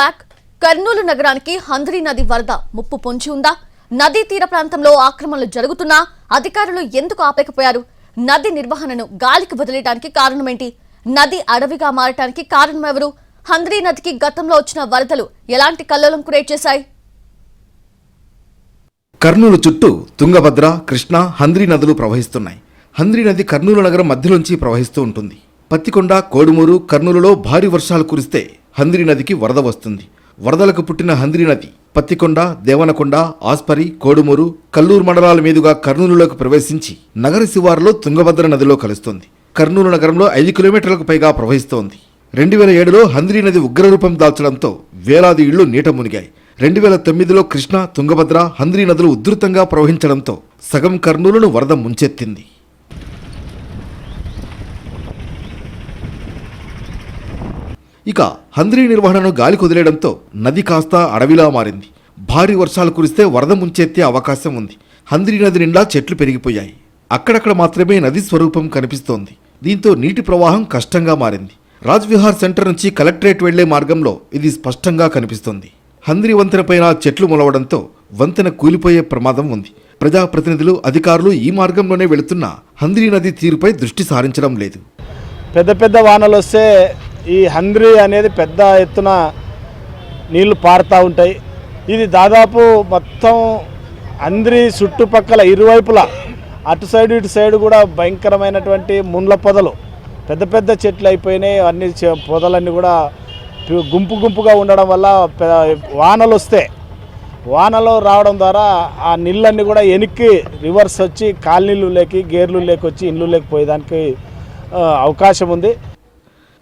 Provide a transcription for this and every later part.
Back. Kurnool నగరానికి హంద్రీ నది వరద ముప్పు పొంచి ఉందా? నదీ తీర ప్రాంతంలో ఆక్రమణలు జరుగుతున్నా? అధికారులు ఎందుకు ఆపేకపోయారు? నది నిర్వహణను గాలికి వదిలేయడానికి కారణమేంటి? నది అడవిగా మారటానికి కారణం ఎవరు హంద్రీ నదికి గతంలో వచ్చిన వరదలు ఎలాంటి కల్లోలం క్రియేట్ చేశాయి? కర్నూలు చుట్టూ తుంగభద్ర కృష్ణ హంద్రి నదులు ప్రవహిస్తున్నాయి. హంద్రి నది కర్నూలు నగరం మధ్యలోంచి ప్రవహిస్తూ ఉంటుంది. పత్తికొండ కోడుమూరు కర్నూలులో భారీ వర్షాలు కురిస్తే హంద్రి నదికి వరద వస్తుంది. వరదలకు పుట్టిన హంద్రి నది పత్తికొండ దేవనకొండ ఆస్పరి కోడుమూరు కల్లూరు మండలాల మీదుగా కర్నూలులోకి ప్రవేశించి నగర శివారులో తుంగభద్ర నదిలో కలుస్తుంది. కర్నూలు నగరంలో ఐదు కిలోమీటర్లకు పైగా ప్రవహిస్తోంది. రెండు వేల ఏడులో హంద్రీ నది ఉగ్రరూపం దాల్చడంతో వేలాది ఇళ్ళు నీట మునిగాయి. రెండు వేల తొమ్మిదిలో కృష్ణ తుంగభద్ర హంద్రీ నదులు ఉధృతంగా ప్రవహించడంతో సగం కర్నూలును వరద ముంచెత్తింది. ఇక హంద్రీ నిర్వహణను గాలి కుదిలేయడంతో నది కాస్త అడవిలా మారింది. భారీ వర్షాలు కురిస్తే వరద ముంచెత్తే అవకాశం ఉంది. హంద్రీ నది నిండా చెట్లు పెరిగిపోయాయి. అక్కడక్కడ మాత్రమే నది స్వరూపం కనిపిస్తోంది. దీంతో నీటి ప్రవాహం కష్టంగా మారింది. రాజ్విహార్ సెంటర్ నుంచి కలెక్టరేట్ వెళ్ళే మార్గంలో ఇది స్పష్టంగా కనిపిస్తోంది. హంద్రి వంతెనపైన చెట్లు మొలవడంతో వంతెన కూలిపోయే ప్రమాదం ఉంది. ప్రజాప్రతినిధులు అధికారులు ఈ మార్గంలోనే వెళుతున్న హంద్రీ నది తీరుపై దృష్టి సారించడం లేదు. పెద్ద పెద్ద వానలు వస్తే ఈ హంద్రి అనేది పెద్ద ఎత్తున నీళ్ళు పారుతూ ఉంటాయి. ఇది దాదాపు మొత్తం హంద్రి చుట్టుపక్కల ఇరువైపులా అటు సైడ్ ఇటు సైడ్ కూడా భయంకరమైనటువంటి ముండ్ల పొదలు. పెద్ద పెద్ద చెట్లు అయిపోయినాయి. అన్ని చె- పొదలన్నీ కూడా గుంపు గుంపుగా ఉండడం వల్ల వానలు వస్తే వానలు రావడం ద్వారా ఆ నీళ్ళన్నీ కూడా వెనక్కి రివర్స్ వచ్చి కాలనీళ్ళు లేకి గేర్లు లేకొచ్చి ఇళ్ళు లేకపోయేదానికి అవకాశం ఉంది.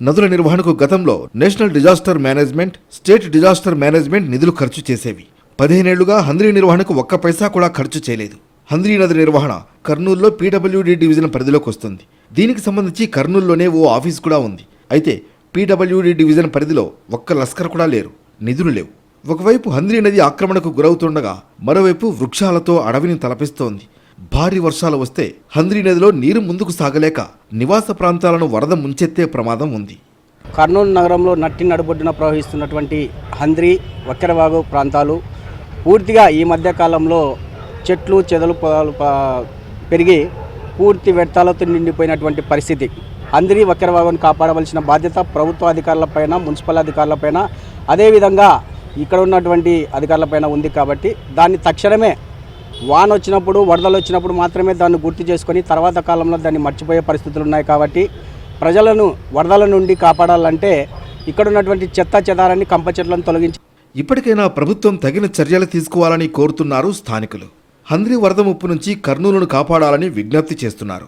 నదుల నిర్వహణకు గతంలో national disaster management state disaster management నిధులు ఖర్చు చేసేవి. పదిహేనేళ్ళుగా హంద్రీ నిర్వహణకు ఒక్క పైసా కూడా ఖర్చు చేయలేదు. హంద్రీ నది నిర్వహణ కర్నూలులో పీడబ్ల్యూడీ డివిజన్ పరిధిలోకి వస్తుంది. దీనికి సంబంధించి కర్నూలులోనే ఓ ఆఫీస్ కూడా ఉంది. అయితే పీడబ్ల్యూడీ డివిజన్ పరిధిలో ఒక్క లస్కర్ కూడా లేరు. నిధులు లేవు. ఒకవైపు హంద్రీ నది ఆక్రమణకు గురవుతుండగా మరోవైపు వృక్షాలతో అడవిని తలపిస్తోంది. భారీ వర్షాలు వస్తే హంద్రీ నదిలో నీరు ముందుకు సాగలేక నివాస ప్రాంతాలను వరద ముంచెత్తే ప్రమాదం ఉంది. కర్నూలు నగరంలో నట్టి నడుబొడ్డున ప్రవహిస్తున్నటువంటి హంద్రి వక్కెరవాగు ప్రాంతాలు పూర్తిగా ఈ మధ్య కాలంలో చెట్లు చెదలు పొదలు పెరిగి పూర్తి వ్యర్థాలతో నిండిపోయినటువంటి పరిస్థితి. హంద్రి వక్కెరవాగును కాపాడవలసిన బాధ్యత ప్రభుత్వ అధికారులపైన మున్సిపల్ అధికారులపైన అదేవిధంగా ఇక్కడ ఉన్నటువంటి అధికారులపైన ఉంది కాబట్టి దాన్ని తక్షణమే వాన వచ్చినప్పుడు వరదలు వచ్చినప్పుడు మాత్రమే దాన్ని గుర్తు చేసుకొని తర్వాత కాలంలో దాన్ని మర్చిపోయే పరిస్థితులు ఉన్నాయి కాబట్టి ప్రజలను వరదల నుండి కాపాడాలంటే ఇక్కడ ఉన్నటువంటి చెత్త చెదారాన్ని కంప చెట్లను తొలగించి ఇప్పటికైనా ప్రభుత్వం తగిన చర్యలు తీసుకోవాలని కోరుతున్నారు స్థానికులు. హంద్రి వరద ముప్పు నుంచి కర్నూలును కాపాడాలని విజ్ఞప్తి చేస్తున్నారు.